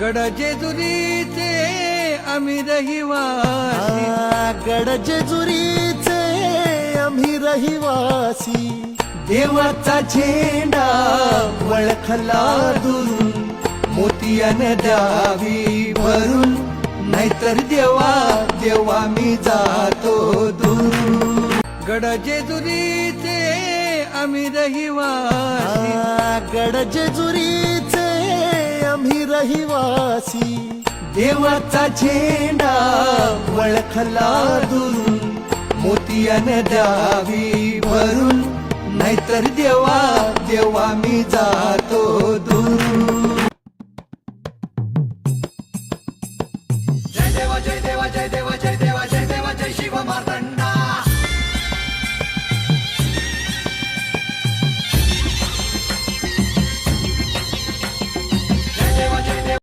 गड जेजुरीचे आम्ही रहिवासी. आ, गड जेजुरीचे आम्ही रहिवासी. देवाचा झेंडा वळखला दुरून मोतियाने द्यावी भरून नाहीतर देवा देवा मी जातो दूर. गड जेजुरीचे आम्ही रहिवासी. आ, गड जेजुरीचे आम्ही रहिवासी. देवाचा झेंडा वळखला दुरून मोतियाने द्यावी भरून. नाहीतर देवा देवा मी जातो दूर. जय देवा जय देवा जय देवा जय देवा.